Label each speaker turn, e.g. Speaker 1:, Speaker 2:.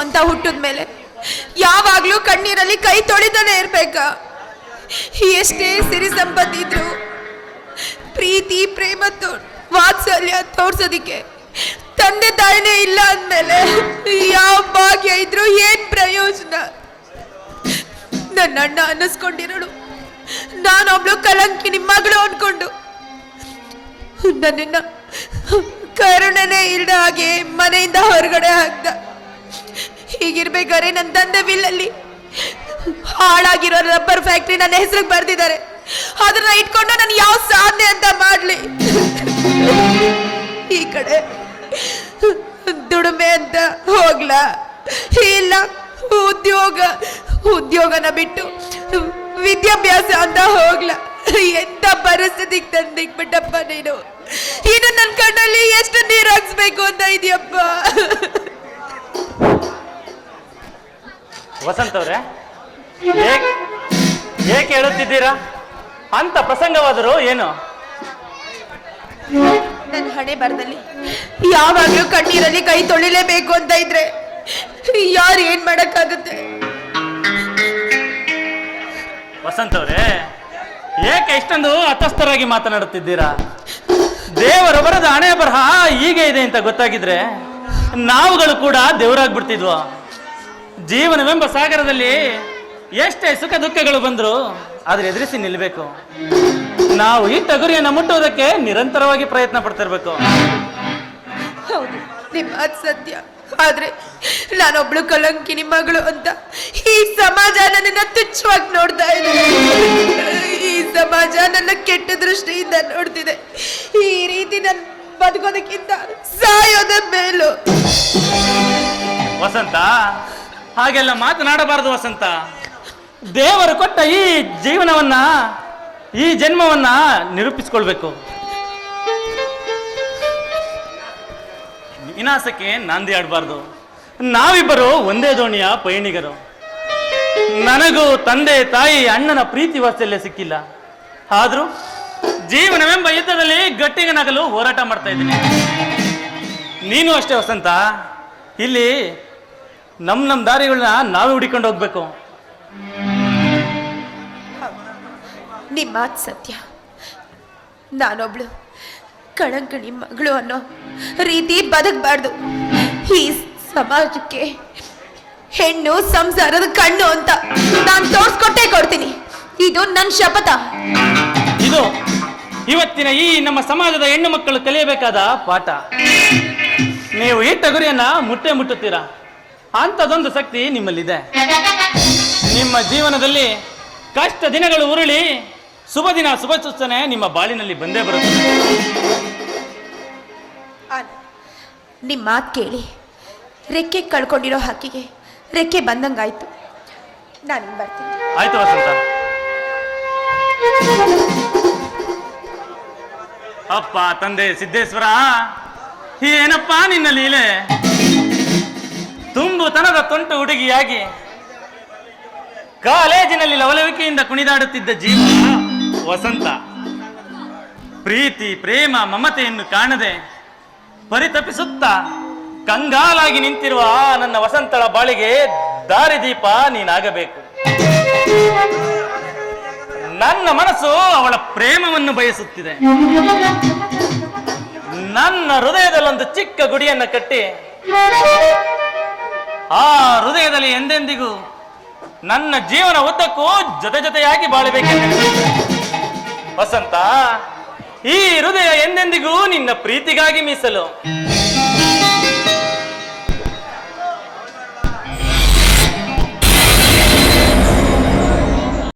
Speaker 1: ಅಂತ ಹುಟ್ಟಿದ್ಮೇಲೆ ಯಾವಾಗ್ಲೂ ಕಣ್ಣೀರಲ್ಲಿ ಕೈ ತೊಳಿತಾನೆ ಇರ್ಬೇಕ. ಎಷ್ಟೇ ಸಿರಿ ಸಂಪತ್ತಿದ್ರು ಪ್ರೀತಿ, ಪ್ರೇಮ ವಾತ್ಸಲ್ಯ ತೋರ್ಸೋದಿಕ್ಕೆ ತಂದೆ ತಾಯಿನೇ ಇಲ್ಲ ಅಂದಮೇಲೆ ಯಾವ ಭಾಗ್ಯ ಇದ್ರು ಏನ್ ಪ್ರಯೋಜನ? ನನ್ನ ಅಣ್ಣ ಅನ್ನಿಸ್ಕೊಂಡಿರೋಳು. ನಾನೊಬ್ಳು ನಿಮ್ಮ ಮಗಳು ಅನ್ಕೊಂಡು. ನನ್ನನ್ನ ಕರುಣನೆ ಇಲ್ಲದ ಹಾಗೆ ಮನೆಯಿಂದ ಹೊರಗಡೆ ಹಾಕ್ದ. ಹೀಗಿರ್ಬೇಕಾದ್ರೆ ನನ್ನ ತಂದೆ ಬಿಲ್ಲಲ್ಲಿ ಹಾಳಾಗಿರೋ ರಬ್ಬರ್ ಫ್ಯಾಕ್ಟ್ರಿ ನನ್ನ ಹೆಸರಿಗೆ ಬರ್ದಿದ್ದಾರೆ. ಅದನ್ನ ಇಟ್ಕೊಂಡು ನಾನು ಯಾವ ಸಾಧನೆ ಅಂತ ಮಾಡ್ಲಿ. ಈ ಕಡೆ ದುಡಿಮೆ ಅಂತ ಹೋಗ್ಲ? ಇಲ್ಲ, ಉದ್ಯೋಗ, ಉದ್ಯೋಗನ ಬಿಟ್ಟು ವಿದ್ಯಾಭ್ಯಾಸ ಅಂತ ಹೋಗ್ಲ? ಎಂತ ಪರಿಸ್ಥಿತಿಗೆ ತಂದಿಕ್ಬಿಟ್ಟಪ್ಪ ನೀನು? ಇನ್ನು ನನ್ನ ಕಣ್ಣಲ್ಲಿ ಎಷ್ಟು ನೀರು ಹಾಕ್ಸ್ಬೇಕು ಅಂತ ಇದೆಯಪ್ಪ?
Speaker 2: ವಸಂತ್ ಅವ್ರೆ ಏಕ್- ಹೇಳುತ್ತಿದ್ದೀರಾ? ಅಂತ ಪ್ರಸಂಗವಾದರೂ ಏನು?
Speaker 1: ನನ್ನ ಹಣೆ ಬರದಲ್ಲಿ. ಯಾವಾಗ್ಲೂ ಕಣ್ಣೀರಲ್ಲಿ ಕೈ ತೊಳಿಲೇಬೇಕು ಅಂತ ಇದ್ರೆ ಯಾರು ಏನ್ ಮಾಡಕ್ಕಾಗುತ್ತೆ?
Speaker 2: ವಸಂತ ಅವರೇ ಏಕೆ ಇಷ್ಟೊಂದು ಅತಸ್ಥರಾಗಿ ಮಾತನಾಡುತ್ತಿದ್ದೀರಾ? ದೇವರೊಬ್ಬರದ ಹಣೆ ಬರಹ ಹೀಗೆ ಇದೆ ಅಂತ ಗೊತ್ತಾಗಿದ್ರೆ ನಾವುಗಳು ಕೂಡ ದೇವರಾಗ್ಬಿಡ್ತಿದ್ವು? ಜೀವನವೆಂಬ ಸಾಗರದಲ್ಲಿ ಎಷ್ಟೇ ಸುಖ ದುಃಖಗಳು ಬಂದರೂ ಆದ್ರೆ ಎದುರಿಸಿ ನಿಲ್ಲಬೇಕು ನಾವು ಈ ಗುರಿಯನ್ನು ಮುಟ್ಟುವುದಕ್ಕೆ ನಿರಂತರವಾಗಿ ಪ್ರಯತ್ನ ಪಡ್ತಿರ್ಬೇಕು.
Speaker 1: ಹೌದು ನಿಮ್ಮ ಮಾತು ಸತ್ಯ. ಆದ್ರೆ ನಾನೊಬ್ಳು ಕಲಂಕಿನಿ ಮಗಳು ಅಂತ ಈ ಸಮಾಜ ನನ್ನ ತುಚ್ಛವಾಗಿ ನೋಡ್ತಾ ಇದೆ. ಈ ಸಮಾಜ ನನ್ನ ಕೆಟ್ಟ ದೃಷ್ಟಿಯಿಂದ ನೋಡ್ತಿದೆ. ಈ ರೀತಿ ನನ್ ಬದುಕೋದಕ್ಕಿಂತ ಸಾಯೋದ ಮೇಲು.
Speaker 2: ವಸಂತ ಹಾಗೆಲ್ಲ ಮಾತನಾಡಬಾರದು ವಸಂತ. ದೇವರು ಕೊಟ್ಟ ಈ ಜೀವನವನ್ನ, ಈ ಜನ್ಮವನ್ನ ನಿರೂಪಿಸ್ಕೊಳ್ಬೇಕು. ವಿನಾಶಕ್ಕೆ ನಾಂದಿ ಆಡಬಾರ್ದು ನಾವಿಬ್ಬರು ಒಂದೇ ದೋಣಿಯ ಪಯಣಿಗರು. ನನಗೂ ತಂದೆ, ತಾಯಿ, ಅಣ್ಣನ ಪ್ರೀತಿ ವಾತ್ಸಲ್ಯ ಸಿಕ್ಕಿಲ್ಲ. ಆದ್ರೂ ಜೀವನವೆಂಬ ಯುದ್ಧದಲ್ಲಿ ಗಟ್ಟಿಗನಾಗಲು ಹೋರಾಟ ಮಾಡ್ತಾ ಇದ್ದೀನಿ. ನೀನು ಅಷ್ಟೇ ವಸಂತ. ಇಲ್ಲಿ ನಮ್ಮ ನಮ್ಮ ದಾರಿಗಳನ್ನ ನಾವೇ ಹುಡಿಕೊಂಡು ಹೋಗ್ಬೇಕು.
Speaker 1: ನಿಮ್ಮ ಮಾತು ಸತ್ಯ. ನಾನೊಬ್ಳು ಕಳಂಕಣಿ ಮಗಳು ಅನ್ನೋ ರೀತಿ ಬದುಕಬಾರ್ದು. ಈ ಸಮಾಜಕ್ಕೆ ಹೆಣ್ಣು ಸಂಸಾರದ ಕಣ್ಣು ಅಂತ ನಾನು ತೋರಿಸ್ಕೊಟ್ಟೆ ಕೊಡ್ತೀನಿ. ಇದು ನನ್ನ ಶಪಥ.
Speaker 2: ಇದು ಇವತ್ತಿನ ಈ ನಮ್ಮ ಸಮಾಜದ ಹೆಣ್ಣು ಮಕ್ಕಳು ಕಲಿಯಬೇಕಾದ ಪಾಠ. ನೀವು ಈ ಟಗುರಿಯನ್ನ ಮುಟ್ಟೆ ಮುಟ್ಟುತ್ತೀರಾ? ಅಂಥದ್ದೊಂದು ಶಕ್ತಿ ನಿಮ್ಮಲ್ಲಿದೆ. ನಿಮ್ಮ ಜೀವನದಲ್ಲಿ ಕಷ್ಟ ದಿನಗಳು ಉರುಳಿ ಶುಭ ದಿನ ಶುಭ ಸೂಚನೆ ನಿಮ್ಮ ಬಾಳಿನಲ್ಲಿ ಬಂದೇ ಬರುತ್ತೆ.
Speaker 1: ನಿಮ್ಮ ಮಾತು ಕೇಳಿ. ರೆಕ್ಕೆ ಕಳ್ಕೊಂಡಿರೋ ಹಕ್ಕಿಗೆ ರೆಕ್ಕೆ ಬಂದಂಗಾಯ್ತು. ನಾನು ಬರ್ತೀನಿ.
Speaker 2: ಆಯ್ತು ವಸಂತ. ಅಪ್ಪ ತಂದೆ ಸಿದ್ದೇಶ್ವರ ಏನಪ್ಪ ನಿನ್ನ ಲೀಲೆ? ತುಂಬುತನದ ತುಂಟು ಹುಡುಗಿಯಾಗಿ ಕಾಲೇಜಿನಲ್ಲಿ ಲವಲವಿಕೆಯಿಂದ ಕುಣಿದಾಡುತ್ತಿದ್ದ ಜೀವ ವಸಂತ. ಪ್ರೀತಿ, ಪ್ರೇಮ, ಮಮತೆಯನ್ನು ಕಾಣದೆ ಪರಿತಪಿಸುತ್ತ ಕಂಗಾಲಾಗಿ ನಿಂತಿರುವ ನನ್ನ ವಸಂತಳ ಬಾಳಿಗೆ ದಾರಿದೀಪ ನೀನಾಗಬೇಕು. ನನ್ನ ಮನಸ್ಸು ಅವಳ ಪ್ರೇಮವನ್ನು ಬಯಸುತ್ತಿದೆ. ನನ್ನ ಹೃದಯದಲ್ಲೊಂದು ಚಿಕ್ಕ ಗುಡಿಯನ್ನು ಕಟ್ಟಿ ಆ ಹೃದಯದಲ್ಲಿ ಎಂದೆಂದಿಗೂ ನನ್ನ ಜೀವನ ಉದ್ದಕ್ಕೂ ಜೊತೆ ಜೊತೆಯಾಗಿ ಬಾಳಬೇಕೆಂದು. ವಸಂತ, ಈ ಹೃದಯ ಎಂದೆಂದಿಗೂ ನಿನ್ನ ಪ್ರೀತಿಗಾಗಿ ಮೀಸಲು.